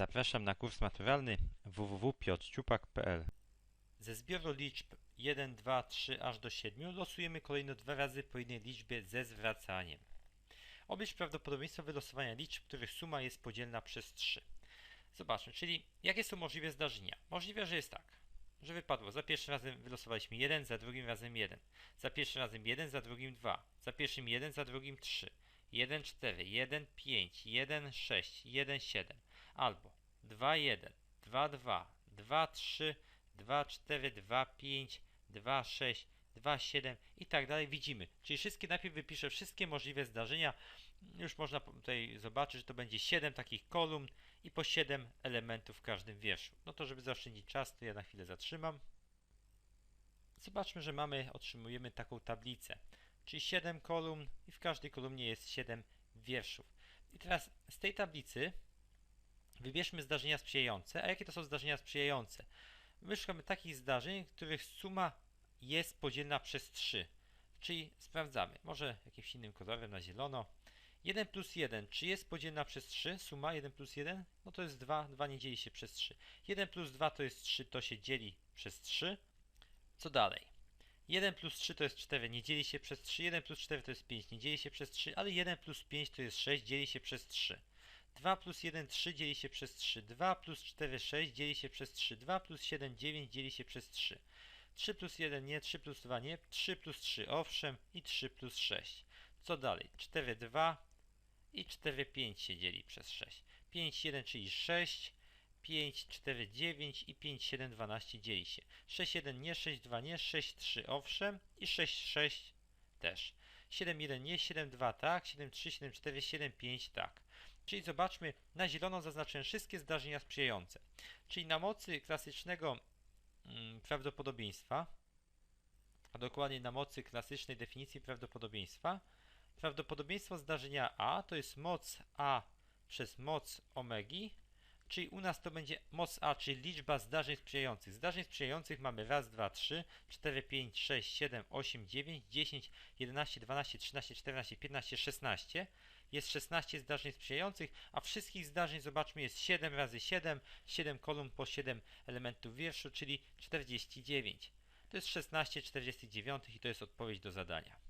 Zapraszam na kurs maturalny www.piotrciupak.pl Ze zbioru liczb 1, 2, 3 aż do 7 losujemy kolejno dwa razy po jednej liczbie ze zwracaniem. Oblicz prawdopodobieństwo wylosowania liczb, których suma jest podzielna przez 3. Zobaczmy, czyli jakie są możliwe zdarzenia? Możliwe, że jest tak, że wypadło. Za pierwszym razem wylosowaliśmy 1, za drugim razem 1. Za pierwszym razem 1, za drugim 2. Za pierwszym 1, za drugim 3. 1, 4, 1, 5, 1, 6, 1, 7. Albo 2, 1, 2, 2, 2, 3, 2, 4, 2, 5, 2, 6, 2, 7 i tak dalej. Widzimy. Czyli wszystkie, najpierw wypiszę wszystkie możliwe zdarzenia. Już można tutaj zobaczyć, że to będzie 7 takich kolumn i po 7 elementów w każdym wierszu. No to żeby zaoszczędzić czas, to ja na chwilę zatrzymam. Zobaczmy, że mamy, otrzymujemy taką tablicę, czyli 7 kolumn i w każdej kolumnie jest 7 wierszów. I teraz z tej tablicy wybierzmy zdarzenia sprzyjające. A jakie to są zdarzenia sprzyjające? My szukamy takich zdarzeń, których suma jest podzielna przez 3. Czyli sprawdzamy, może jakimś innym kolorem na zielono. 1 plus 1, czy jest podzielna przez 3? Suma 1 plus 1? No to jest 2, 2 nie dzieli się przez 3. 1 plus 2 to jest 3, to się dzieli przez 3. Co dalej? 1 plus 3 to jest 4, nie dzieli się przez 3. 1 plus 4 to jest 5, nie dzieli się przez 3, ale 1 plus 5 to jest 6, dzieli się przez 3. 2 plus 1, 3 dzieli się przez 3. 2 plus 4, 6 dzieli się przez 3. 2 plus 7, 9 dzieli się przez 3. 3 plus 1 nie, 3 plus 2 nie, 3 plus 3 owszem i 3 plus 6. Co dalej? 4, 2 i 4, 5 się dzieli przez 6. 5, 1, czyli 6, 5, 4, 9 i 5, 7, 12 dzieli się. 6, 1 nie, 6, 2 nie, 6, 3 owszem i 6, 6 też. 7, 1 nie, 7, 2 tak, 7, 3, 7, 4, 7, 5 tak. Czyli zobaczmy, na zielono zaznaczyłem wszystkie zdarzenia sprzyjające. Czyli na mocy klasycznego mm, prawdopodobieństwa, a dokładnie na mocy klasycznej definicji prawdopodobieństwa, prawdopodobieństwo zdarzenia A to jest moc A przez moc omegi, czyli u nas to będzie moc A, czyli liczba zdarzeń sprzyjających. Zdarzeń sprzyjających mamy raz, dwa, trzy, cztery, pięć, sześć, siedem, osiem, dziewięć, dziesięć, jedenaście, dwanaście, trzynaście, czternaście, piętnaście, szesnaście. Jest 16 zdarzeń sprzyjających, a wszystkich zdarzeń zobaczmy jest 7 razy 7, 7 kolumn po 7 elementów wierszu, czyli 49. To jest 16 49 i to jest odpowiedź do zadania.